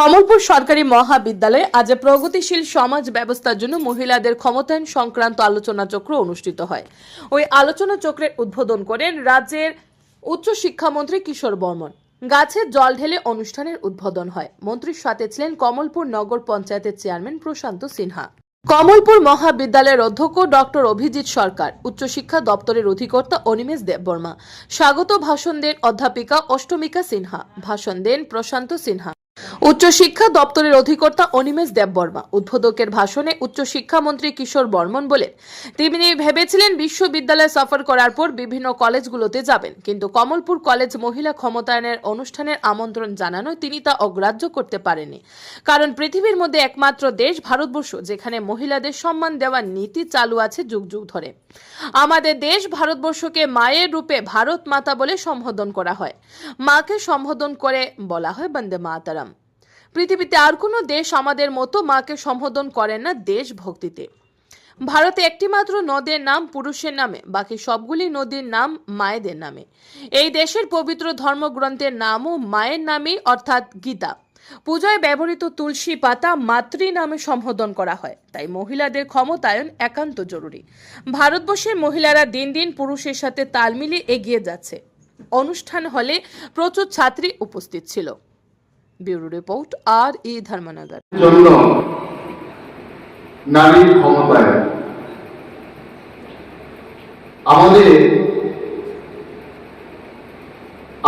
কমলপুর সরকারি মহাবিদ্যালয়ে আজ প্রগতিশীল সমাজ ব্যবস্থার জন্য মহিলাদের ক্ষমতায়ন সংক্রান্ত আলোচনা চক্র অনুষ্ঠিত হয়। ওই আলোচনা চক্রের উদ্বোধন করেন রাজ্যের উচ্চ শিক্ষামন্ত্রী কিশোর বর্মন। গাছে জল ঢেলে অনুষ্ঠানের উদ্বোধন হয়। মন্ত্রীর সাথে ছিলেন কমলপুর নগর পঞ্চায়েতের চেয়ারম্যান প্রশান্ত সিনহা। কমলপুর মহাবিদ্যালয়ের অধ্যক্ষ ডক্টর অভিজিৎ সরকার, উচ্চশিক্ষা দপ্তরের অধিকর্তা অনিমেষ দেববর্মা স্বাগত ভাষণ দেন অধ্যাপিকা অষ্টমিকা সিনহা, ভাষণ দেন প্রশান্ত সিনহা। উচ্চশিক্ষা দপ্তরের অধিকর্তা অনিমেষ দেববর্মা উদ্বোধকের ভাষণে উচ্চশিক্ষামন্ত্রী কিশোর বর্মন বলেন, তিনি ভেবেছিলেন বিশ্ববিদ্যালয় সফর করার পর বিভিন্ন কলেজগুলোতে যাবেন, কিন্তু কমলপুর কলেজ মহিলা ক্ষমতায়নের অনুষ্ঠানের আমন্ত্রণ জানানোয় তিনি তা অগ্রাহ্য করতে পারেননি। কারণ পৃথিবীর মধ্যে একমাত্র দেশ ভারতবর্ষ, যেখানে মহিলাদের সম্মান দেওয়ার নীতি চালু আছে যুগ যুগ ধরে। আমাদের দেশ ভারতবর্ষকে মায়ের রূপে ভারত মাতা বলে সম্বোধন করা হয়। মাকে সম্বোধন করে বলা হয় বন্দে মাতারাম। পৃথিবীতে আর কোনো দেশ আমাদের মতো মাকে সম্বোধন করে না দেশ ভক্তিতে ভারতে একটিমাত্র নদের নাম পুরুষের নামে, বাকি সবগুলি নদীর নাম মায়েদের নামে। এই দেশের পবিত্র ধর্মগ্রন্থের নামও মায়ের নামেই, অর্থাৎ গীতা। পূজায় ব্যবহৃত তুলসী পাতা মাতৃ নামে সম্বোধন করা হয়, তাই মহিলাদের ক্ষমতায়ন একান্ত জরুরি। ভারতবর্ষের মহিলারা দিন দিন পুরুষের সাথে তাল মিলিয়ে এগিয়ে যাচ্ছে। অনুষ্ঠান হলে প্রচুর ছাত্রী উপস্থিত ছিল। Bureau report R E Dharmanagar. জন্য নারীর ক্ষমতায় আমাদের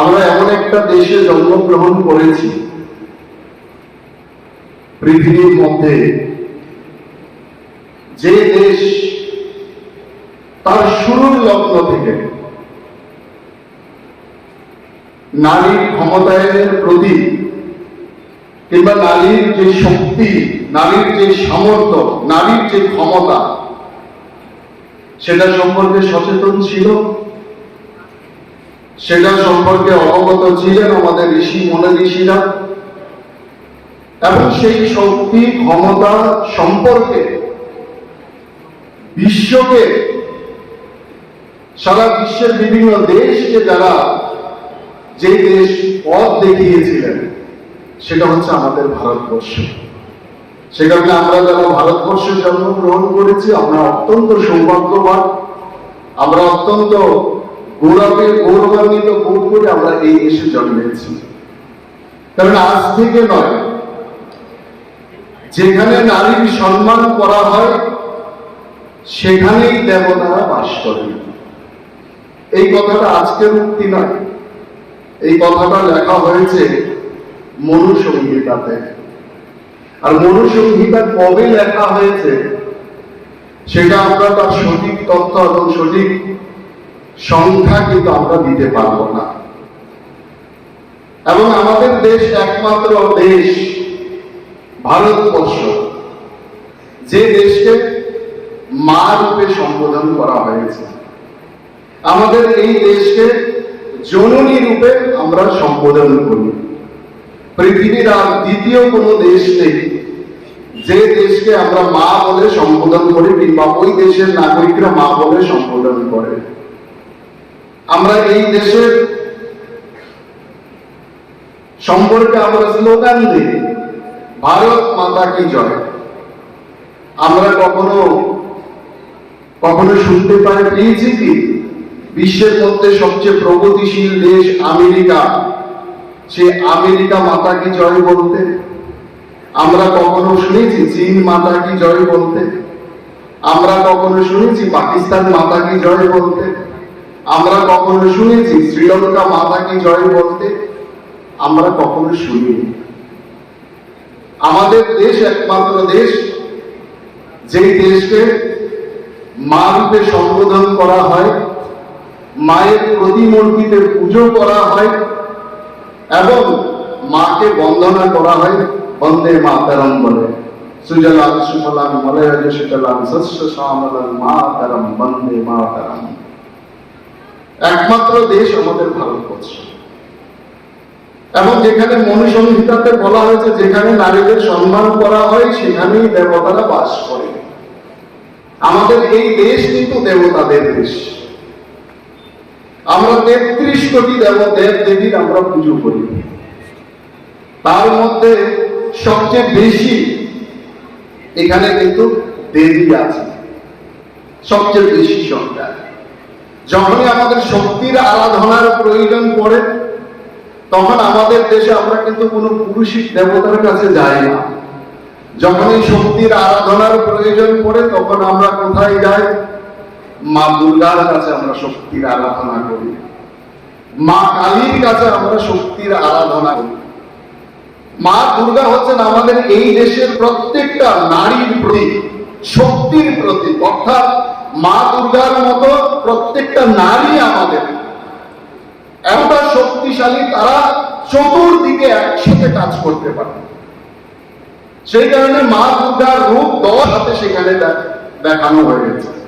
আমরা এমন একটা দেশে জন্মগ্রহণ করেছি, পৃথিবীর মধ্যে যে দেশ তার শুরুর লগ্ন থেকে নারীর ক্ষমতায়নের প্রতি কিংবা নারীর যে শক্তি, নারীর যে সামর্থ্য, নারীর যে ক্ষমতা, সেটা সম্পর্কে সচেতন ছিল? সেটা সম্পর্কে অবগত ছিলেন আমাদের ঋষি, মনে ঋষিরা? এবং সেই শক্তি, ক্ষমতা সম্পর্কে বিশ্বকে, সারা বিশ্বের বিভিন্ন দেশকে যারা যে দেশ পথ দেখিয়েছিলেন সেটা হচ্ছে আমাদের ভারতবর্ষ। সে কারণে আমরা যারা ভারতবর্ষে জন্মগ্রহণ করেছি, আমরা অত্যন্ত সৌভাগ্যবান। আমরা অত্যন্ত গৌরবে, গৌরবান্বিত বোধ করে আমরা এই দেশে জন্মেছি। কারণ আজ থেকে নয়, যেখানে নারীর সম্মান করা হয়, সেখানেই দেবতারা বাস করেন। এই কথাটা আজকের মুক্তি নয়। এই কথাটা লেখা হয়েছে মনুসংহিতাতে আর মনুসংহিতা কবে লেখা হয়েছে, সেটা আমরা তার সঠিক তথ্য এবং সঠিক সংখ্যা কিন্তু আমরা দিতে পারব না। এবং আমাদের দেশ একমাত্র দেশ, ভারতবর্ষ, যে দেশকে মা রূপে সম্বোধন করা হয়েছে। আমাদের এই দেশকে জননী রূপে আমরা সম্বোধন করি। পৃথিবীর আর দ্বিতীয় কোনো দেশ নেই যে দেশকে আমরা মা বলে সম্বোধন করি কিংবা ওই দেশের নাগরিকরা মা বলে সম্বোধন করে। আমরা এই দেশের সম্পর্কে আমরা স্লোগান দিই, ভারত মাতা কি জয়? আমরা কখনো কখনো শুনতে পাই, পেয়েছি কি? বিশ্বের মধ্যে সবচেয়ে প্রগতিশীল দেশ আমেরিকা। সে আমেরিকা মাতা কি জয় বলতে? আমরা কখনো শুনেছি চীন মাতা কি জয় বলতে? আমরা কখনো শুনেছি পাকিস্তান মাতা কি জয় বলতে? আমরা কখনো শুনেছি শ্রীলঙ্কা মাতা কি জয় বলতে? আমরা কখনো শুনিনি। আমাদের দেশ একমাত্র দেশ, যেই দেশকে মা রূপে সম্বোধন করা হয়, মায়ের প্রতিমূর্তিতে পুজো করা হয় এবং মাকে বন্দনা করা হয় বন্দে মাতারম বলে। সুজলাম সুফলাম মলয়জ সুজলাম শস্য শ্যামলাম মাতারম, বন্দে মাতারম। একমাত্র দেশ আমাদের ভারতবর্ষ। এবং যেখানে মনুসংহিতাতে বলা হয়েছে, যেখানে নারীদের সম্মান করা হয়, সেখানেই দেবতারা বাস করে। আমাদের এই দেশ কিন্তু দেবতাদের দেশ। আমরা তেত্রিশ কোটি দেব দেব দেবীর আমরা পুজো করি। তার মধ্যে সবচেয়ে বেশি এখানে কিন্তু দেবী আছে। সবচেয়ে বেশি সংখ্যা যখনই আমাদের শক্তির আরাধনার প্রয়োজন পড়ে, তখন আমাদের দেশে আমরা কিন্তু কোনো পুরুষিক দেবতার কাছে যাই না। যখনই শক্তির আরাধনার প্রয়োজন পড়ে, তখন আমরা কোথায় যাই? মা দুর্গার কাছে আমরা শক্তির আরাধনা করি। মা কালীর কাছে আমরা শক্তির আরাধনা করি। মা দুর্গা হচ্ছেন আমাদের এই দেশের প্রত্যেকটা নারীর শক্তির অর্থাৎ মা দুর্গার মতো প্রত্যেকটা নারী আমাদের। এতটা শক্তিশালী তারা চতুর্দিকে একসাথে কাজ করতে পারে। সেই কারণে মা দুর্গার রূপ দশ হাতে সেখানে দেখানো হয়ে গেছে।